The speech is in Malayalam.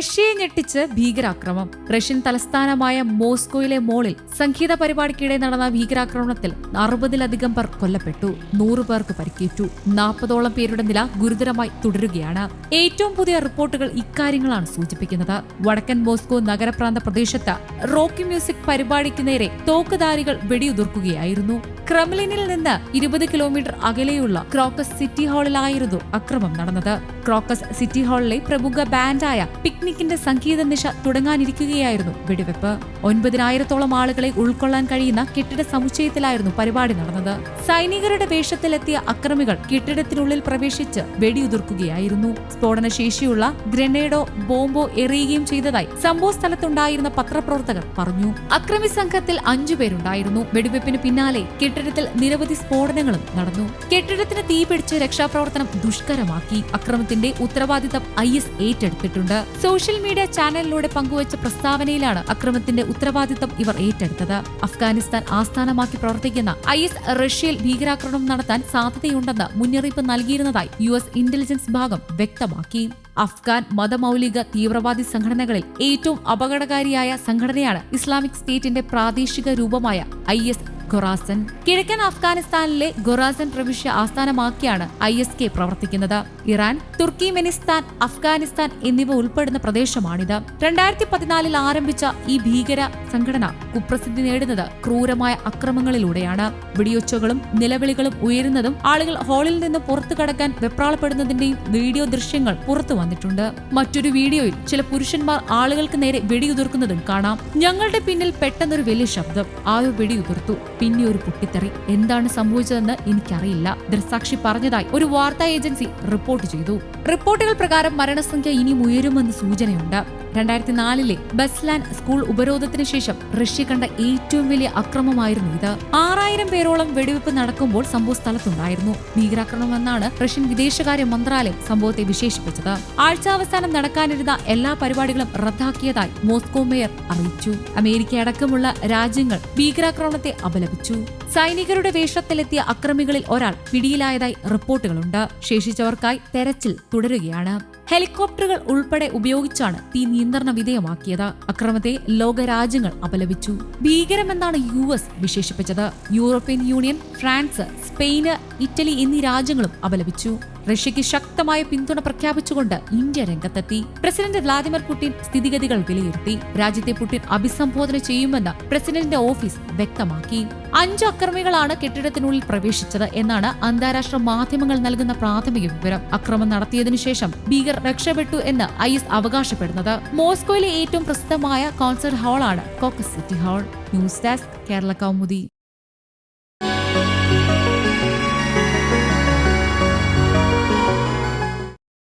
റഷ്യയെ ഞെട്ടിച്ച് ഭീകരാക്രമം. റഷ്യൻ തലസ്ഥാനമായ മോസ്കോയിലെ മോളിൽ സംഗീത പരിപാടിക്കിടെ നടന്ന ഭീകരാക്രമണത്തിൽ അറുപതിലധികം പേർ കൊല്ലപ്പെട്ടു. നൂറു പേർക്ക് പരിക്കേറ്റു. നാൽപ്പതോളം പേരുടെ നില ഗുരുതരമായി തുടരുകയാണ്. ഏറ്റവും പുതിയ റിപ്പോർട്ടുകൾ ഇക്കാര്യങ്ങളാണ് സൂചിപ്പിക്കുന്നത്. വടക്കൻ മോസ്കോ നഗരപ്രാന്ത പ്രദേശത്ത് റോക്കി മ്യൂസിക് പരിപാടിക്ക് നേരെ തോക്കുധാരികൾ വെടിയുതിർക്കുകയായിരുന്നു. ക്രെംലിനിൽ നിന്ന് ഇരുപത് കിലോമീറ്റർ അകലെയുള്ള ക്രോക്കസ് സിറ്റി ഹാളിലായിരുന്നു അക്രമം നടന്നത്. ക്രോക്കസ് സിറ്റി ഹാളിലെ പ്രമുഖ ബാൻഡായ പിക്നിക്കിന്റെ സംഗീത നിശ തുടങ്ങാനിരിക്കുകയായിരുന്നു വെടിവെപ്പ്. ഒൻപതിനായിരത്തോളം ആളുകളെ ഉൾക്കൊള്ളാൻ കഴിയുന്ന കെട്ടിട സമുച്ചയത്തിലായിരുന്നു പരിപാടി നടന്നത്. സൈനികരുടെ വേഷത്തിലെത്തിയ അക്രമികൾ കെട്ടിടത്തിനുള്ളിൽ പ്രവേശിച്ച് വെടിയുതിർക്കുകയായിരുന്നു. സ്ഫോടനശേഷിയുള്ള ഗ്രനേഡോ ബോംബോ എറിയുകയും ചെയ്തതായി സംഭവ സ്ഥലത്തുണ്ടായിരുന്ന പത്രപ്രവർത്തകർ പറഞ്ഞു. അക്രമി സംഘത്തിൽ അഞ്ചുപേരുണ്ടായിരുന്നു വെടിവെപ്പിന് പിന്നാലെ കെട്ടിടത്തിൽ നിരവധി സ്ഫോടനങ്ങളും നടന്നു. കെട്ടിടത്തിന് തീപിടിച്ച് രക്ഷാപ്രവർത്തനം ദുഷ്കരമാക്കി. അക്രമത്തിന്റെ ഉത്തരവാദിത്തം ഐ എസ് ഏറ്റെടുത്തിട്ടുണ്ട്. സോഷ്യൽ മീഡിയ ചാനലിലൂടെ പങ്കുവച്ച പ്രസ്താവനയിലാണ് അക്രമത്തിന്റെ ഉത്തരവാദിത്തം ഇവർ ഏറ്റെടുത്തത്. അഫ്ഗാനിസ്ഥാൻ ആസ്ഥാനമാക്കി പ്രവർത്തിക്കുന്ന ഐ എസ് റഷ്യയിൽ ഭീകരാക്രമണം നടത്താൻ സാധ്യതയുണ്ടെന്ന് മുന്നറിയിപ്പ് നൽകിയിരുന്നതായി യു എസ് ഇന്റലിജൻസ് ഭാഗം വ്യക്തമാക്കി. അഫ്ഗാൻ മതമൗലിക തീവ്രവാദി സംഘടനകളിൽ ഏറ്റവും അപകടകാരിയായ സംഘടനയാണ് ഇസ്ലാമിക് സ്റ്റേറ്റിന്റെ പ്രാദേശിക രൂപമായ ഐ എസ് ഖൊറാസൻ കിഴക്കൻ അഫ്ഗാനിസ്ഥാനിലെ ഖൊറാസൻ പ്രവിശ്യ ആസ്ഥാനമാക്കിയാണ് ഐ എസ് കെ പ്രവർത്തിക്കുന്നത്. ഇറാൻ തുർക്കിമെനിസ്ഥാൻ അഫ്ഗാനിസ്ഥാൻ എന്നിവ ഉൾപ്പെടുന്ന പ്രദേശമാണിത്. രണ്ടായിരത്തി പതിനാലിൽ ആരംഭിച്ച ഈ ഭീകര സംഘടന കുപ്രസിദ്ധി നേടുന്നത് ക്രൂരമായ അക്രമങ്ങളിലൂടെയാണ്. വെടിയൊച്ചകളും നിലവിളികളും ഉയരുന്നതും ആളുകൾ ഹാളിൽ നിന്ന് പുറത്തു കടക്കാൻ വെപ്രാളപ്പെടുന്നതിന്റെയും വീഡിയോ ദൃശ്യങ്ങൾ പുറത്തു വന്നിട്ടുണ്ട്. മറ്റൊരു വീഡിയോയിൽ ചില പുരുഷന്മാർ ആളുകൾക്ക് നേരെ വെടിയുതിർക്കുന്നതും കാണാം. ഞങ്ങളുടെ പിന്നിൽ പെട്ടെന്നൊരു വലിയ ശബ്ദം ആരോ വെടിയുതിർത്തു. പിന്നെ ഒരു പൊട്ടിത്തെറി. എന്താണ് സംഭവിച്ചതെന്ന് എനിക്കറിയില്ല. ദൃസാക്ഷി പറഞ്ഞതായി ഒരു വാർത്താ ഏജൻസി റിപ്പോർട്ട് ചെയ്തു. റിപ്പോർട്ടുകൾ പ്രകാരം മരണസംഖ്യ ഇനിയും ഉയരുമെന്ന് സൂചനയുണ്ട്. രണ്ടായിരത്തി നാലിലെ ബസ്ലാൻ സ്കൂൾ ഉപരോധത്തിന് ശേഷം റഷ്യ കണ്ട ഏറ്റവും വലിയ അക്രമമായിരുന്നു ഇത്. ആറായിരം പേരോളം വെടിവെപ്പ് നടക്കുമ്പോൾ സംഭവ സ്ഥലത്തുണ്ടായിരുന്നു. ഭീകരാക്രമണമെന്നാണ് റഷ്യൻ വിദേശകാര്യ മന്ത്രാലയം സംഭവത്തെ വിശേഷിപ്പിച്ചത്. ആഴ്ചാവസാനം നടക്കാനിരുന്ന എല്ലാ പരിപാടികളും റദ്ദാക്കിയതായി മോസ്കോ മേയർ അറിയിച്ചു. അമേരിക്ക അടക്കമുള്ള രാജ്യങ്ങൾ ഭീകരാക്രമണത്തെ അപലപിച്ചു. സൈനികരുടെ വേഷത്തിലെത്തിയ അക്രമികളിൽ ഒരാൾ പിടിയിലായതായി റിപ്പോർട്ടുകളുണ്ട്. ശേഷിച്ചവർക്കായി തെരച്ചിൽ തുടരുകയാണ്. ഹെലികോപ്റ്ററുകൾ ഉൾപ്പെടെ ഉപയോഗിച്ചാണ് തീ നിയന്ത്രണ വിധേയമാക്കിയത്. അക്രമത്തെ ലോകരാജ്യങ്ങൾ അപലപിച്ചു. ഭീകരമെന്നാണ് യു എസ് വിശേഷിപ്പിച്ചത്. European union France Spain Italy എന്നീ രാജ്യങ്ങളും അപലപിച്ചു. റഷ്യയ്ക്ക് ശക്തമായ പിന്തുണ പ്രഖ്യാപിച്ചുകൊണ്ട് ഇന്ത്യ രംഗത്തെത്തി. പ്രസിഡന്റ് വ്ളാദിമിർ പുടിൻ സ്ഥിതിഗതികൾ വിലയിരുത്തി. രാജ്യത്തെ പുടിൻ അഭിസംബോധന ചെയ്യുമെന്ന് പ്രസിഡന്റിന്റെ ഓഫീസ് വ്യക്തമാക്കി. അഞ്ച് അക്രമികളാണ് കെട്ടിടത്തിനുള്ളിൽ പ്രവേശിച്ചത് എന്നാണ് അന്താരാഷ്ട്ര മാധ്യമങ്ങൾ നൽകുന്ന പ്രാഥമിക വിവരം. അക്രമം നടത്തിയതിനു ശേഷം ഭീകർ രക്ഷപ്പെട്ടു എന്ന് ഐഎസ് എസ് അവകാശപ്പെടുന്നത്. മോസ്കോയിലെ ഏറ്റവും പ്രസിദ്ധമായ കോൺസെർട്ട് ഹാളാണ് caucus city hall. News desk Kerala Kaumudi.